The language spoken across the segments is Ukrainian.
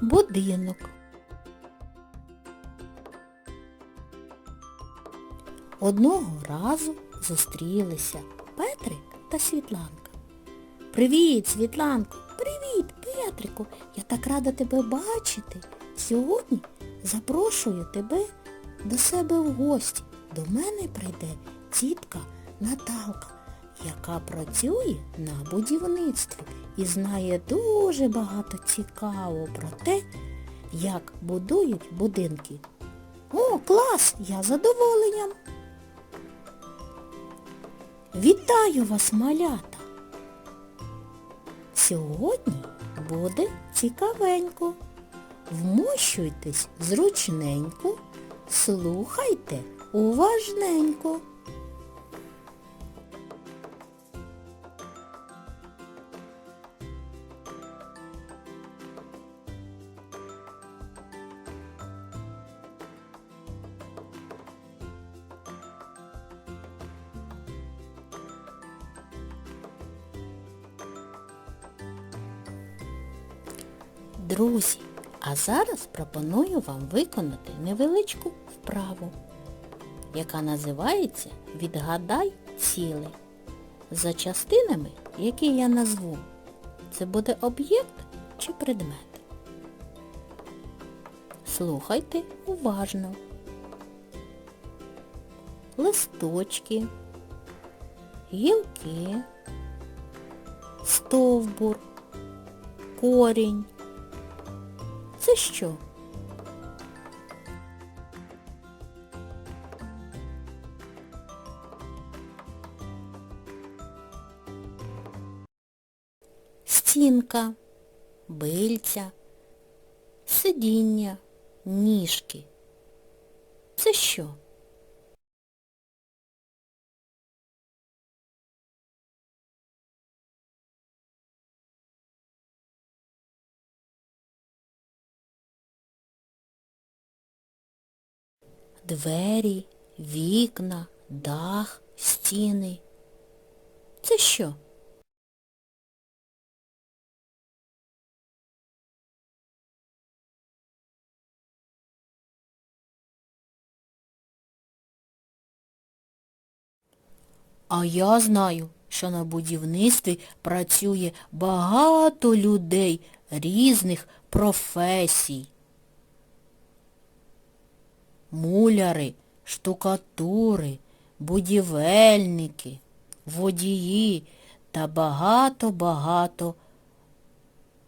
будинок. Одного разу зустрілися Петрик та Світланка. Привіт, Світланко! Привіт, Петрику! Я так рада тебе бачити. Сьогодні запрошую тебе до себе в гості. До мене прийде тітка Наталка, яка працює на будівництві і знає дуже багато цікавого про те, як будують будинки. О, клас! Я задоволенням. Вітаю вас, малята! Сьогодні буде цікавенько. Вмощуйтесь зручненько, слухайте уважненько. Друзі, а зараз пропоную вам виконати невеличку вправу, яка називається Відгадай ціле. За частинами, які я назву, це буде об'єкт чи предмет. Слухайте уважно. Листочки, гілки, стовбур, корінь. Це що? Стінка, бильця, сидіння, ніжки. Це що? Двері, вікна, дах, стіни. Це що? А я знаю, що на будівництві працює багато людей різних професій. Муляри, штукатури, будівельники, водії та багато-багато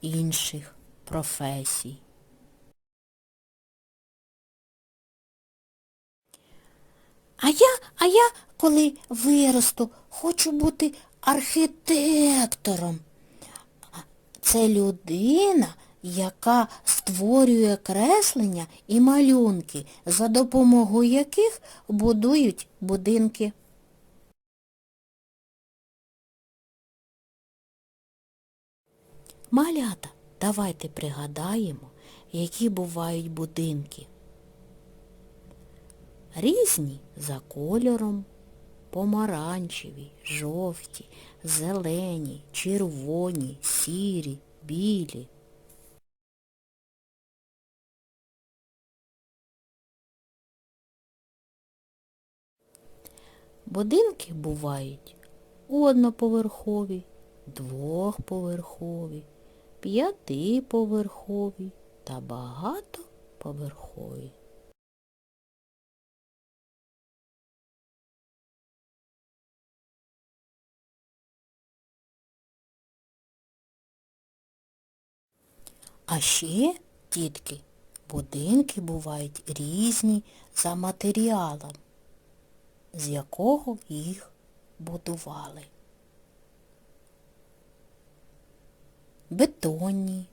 інших професій. А я, а я, коли виросту, хочу бути архітектором. Це людина, яка створює креслення і малюнки, за допомогою яких будують будинки. Малята, давайте пригадаємо, які бувають будинки. Різні за кольором, помаранчеві, жовті, зелені, червоні, сірі, білі. Будинки бувають одноповерхові, двохповерхові, п'ятиповерхові та багатоповерхові. А ще, дітки, будинки бувають різні за матеріалом, з якого їх будували. Бетонні,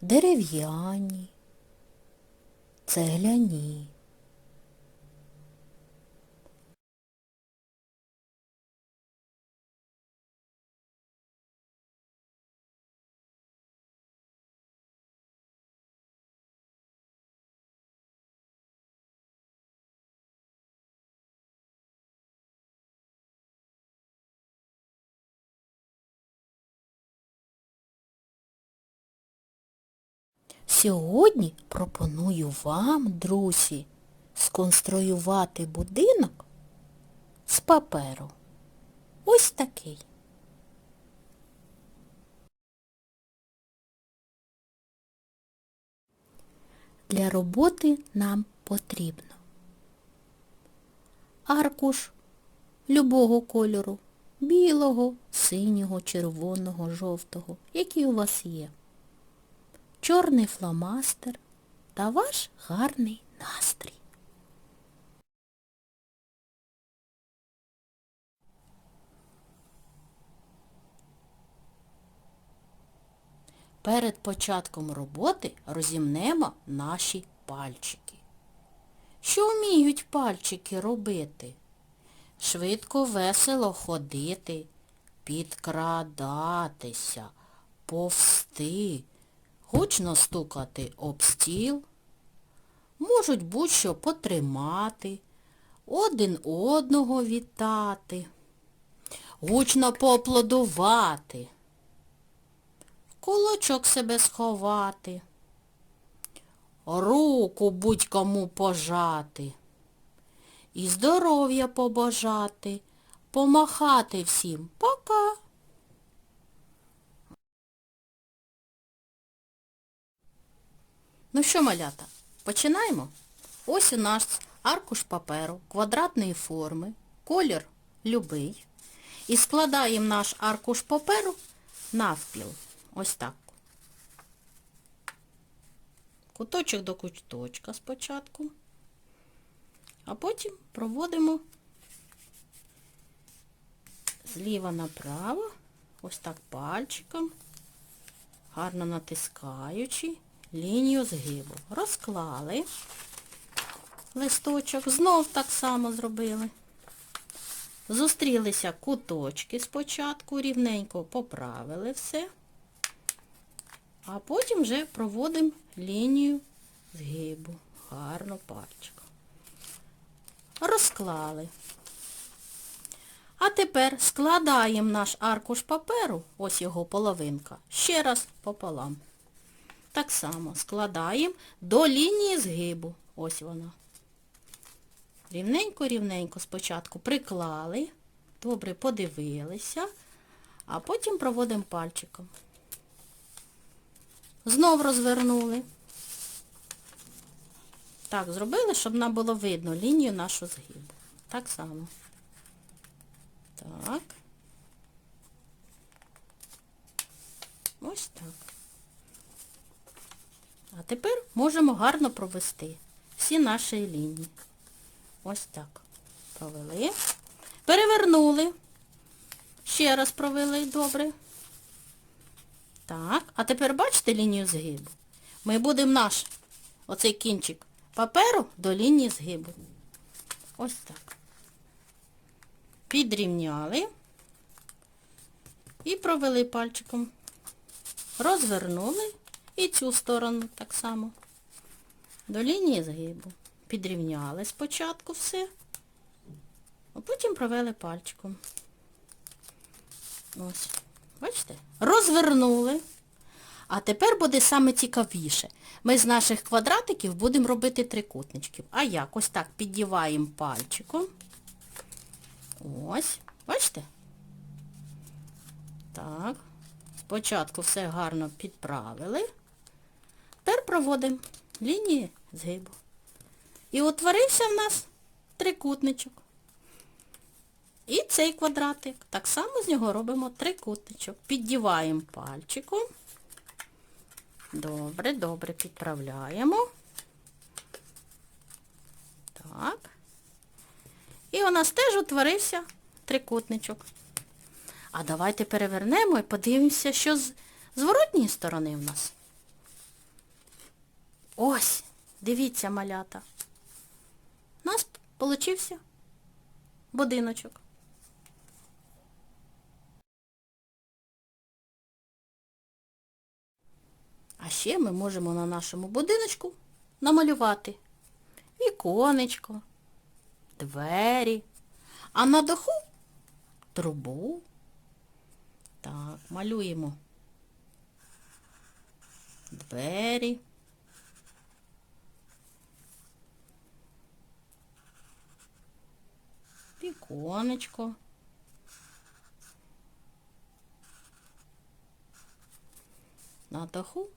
дерев'яні, цегляні. Сьогодні пропоную вам, друзі, сконструювати будинок з паперу. Ось такий. Для роботи нам потрібно аркуш любого кольору, білого, синього, червоного, жовтого, який у вас є, чорний фломастер та ваш гарний настрій. Перед початком роботи розімнемо наші пальчики. Що вміють пальчики робити? Швидко весело ходити, підкрадатися, повсти, гучно стукати об стіл, можуть будь-що потримати, один одного вітати, гучно поаплодувати, в кулачок себе сховати, руку будь-кому пожати. І здоров'я побажати, помахати всім. Пока. Ну що, малята, починаємо? Ось у нас аркуш паперу квадратної форми, колір любий. І складаємо наш аркуш паперу навпіл. Ось так. Куточок до куточка спочатку. А потім проводимо зліва направо, ось так пальчиком, гарно натискаючи лінію згибу. Розклали листочок, знов так само зробили. Зустрілися куточки спочатку, рівненько поправили все, а потім вже проводимо лінію згибу. Гарно пальчиком розклали. А тепер складаємо наш аркуш паперу, ось його половинка, ще раз пополам. Так само складаємо до лінії згибу. Ось вона. Рівненько-рівненько спочатку приклали, добре подивилися, а потім проводимо пальчиком. Знов розвернули. Так, зробили, щоб нам було видно лінію нашу згибу. Так само. Так. Ось так. А тепер можемо гарно провести всі наші лінії. Ось так. Провели. Перевернули. Ще раз провели, добре. Так, а тепер бачите лінію згибу? Ми будемо наш оцей кінчик паперу до лінії згибу. Ось так. Підрівняли і провели пальчиком. Розвернули і цю сторону так само. До лінії згибу. Підрівняли спочатку все, а потім провели пальчиком. Ось. Бачите? Розвернули. А тепер буде саме цікавіше. Ми з наших квадратиків будемо робити трикутничків. А як? Ось так піддіваємо пальчиком. Ось. Бачите? Так. Спочатку все гарно підправили. Тепер проводимо лінії згибу. І утворився в нас трикутничок. І цей квадратик. Так само з нього робимо трикутничок. Піддіваємо пальчиком. Добре, добре, підправляємо. Так. І у нас теж утворився трикутничок. А давайте перевернемо і подивимося, що з зворотньої сторони в нас. Ось, дивіться, малята. У нас получився будиночок. А ще ми можемо на нашому будиночку намалювати віконечко, двері, а на даху трубу. Так, малюємо двері, віконечко. На даху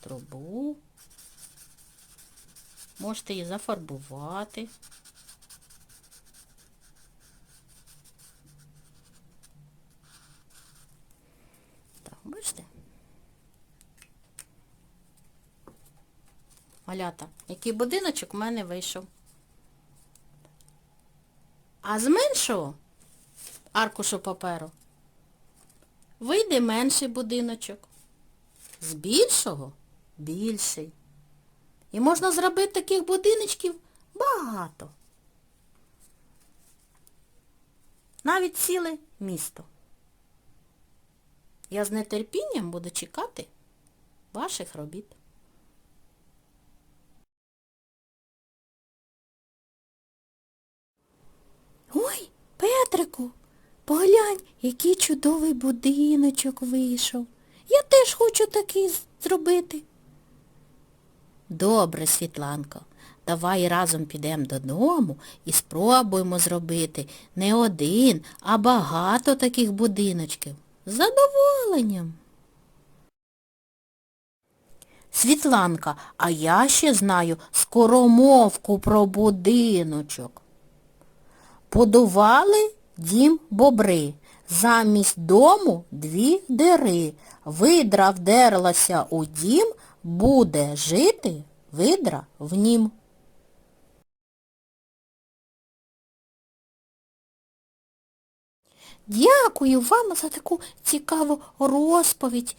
трубу. Можете її зафарбувати. Так, бачите? Малята, який будиночок в мене вийшов. А з меншого аркушу паперу вийде менший будиночок. З більшого більший. І можна зробити таких будиночків багато. Навіть ціле місто. Я з нетерпінням буду чекати ваших робіт. Ой, Петрику, поглянь, який чудовий будиночок вийшов. Я теж хочу такий зробити. Добре, Світланко, давай разом підемо додому і спробуємо зробити не один, а багато таких будиночків. З задоволенням. Світланка, а я ще знаю скоромовку про будиночок. Будували дім бобри. Замість дому дві дири. Видра вдерлася у дім, буде жити видра в нім. Дякую вам за таку цікаву розповідь.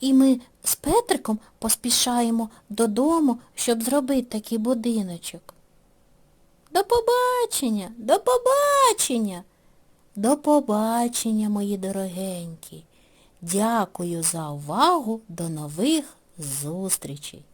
І ми з Петриком поспішаємо додому, щоб зробити такий будиночок. До побачення, до побачення. До побачення, мої дорогенькі. Дякую за увагу. До нових зустрічей.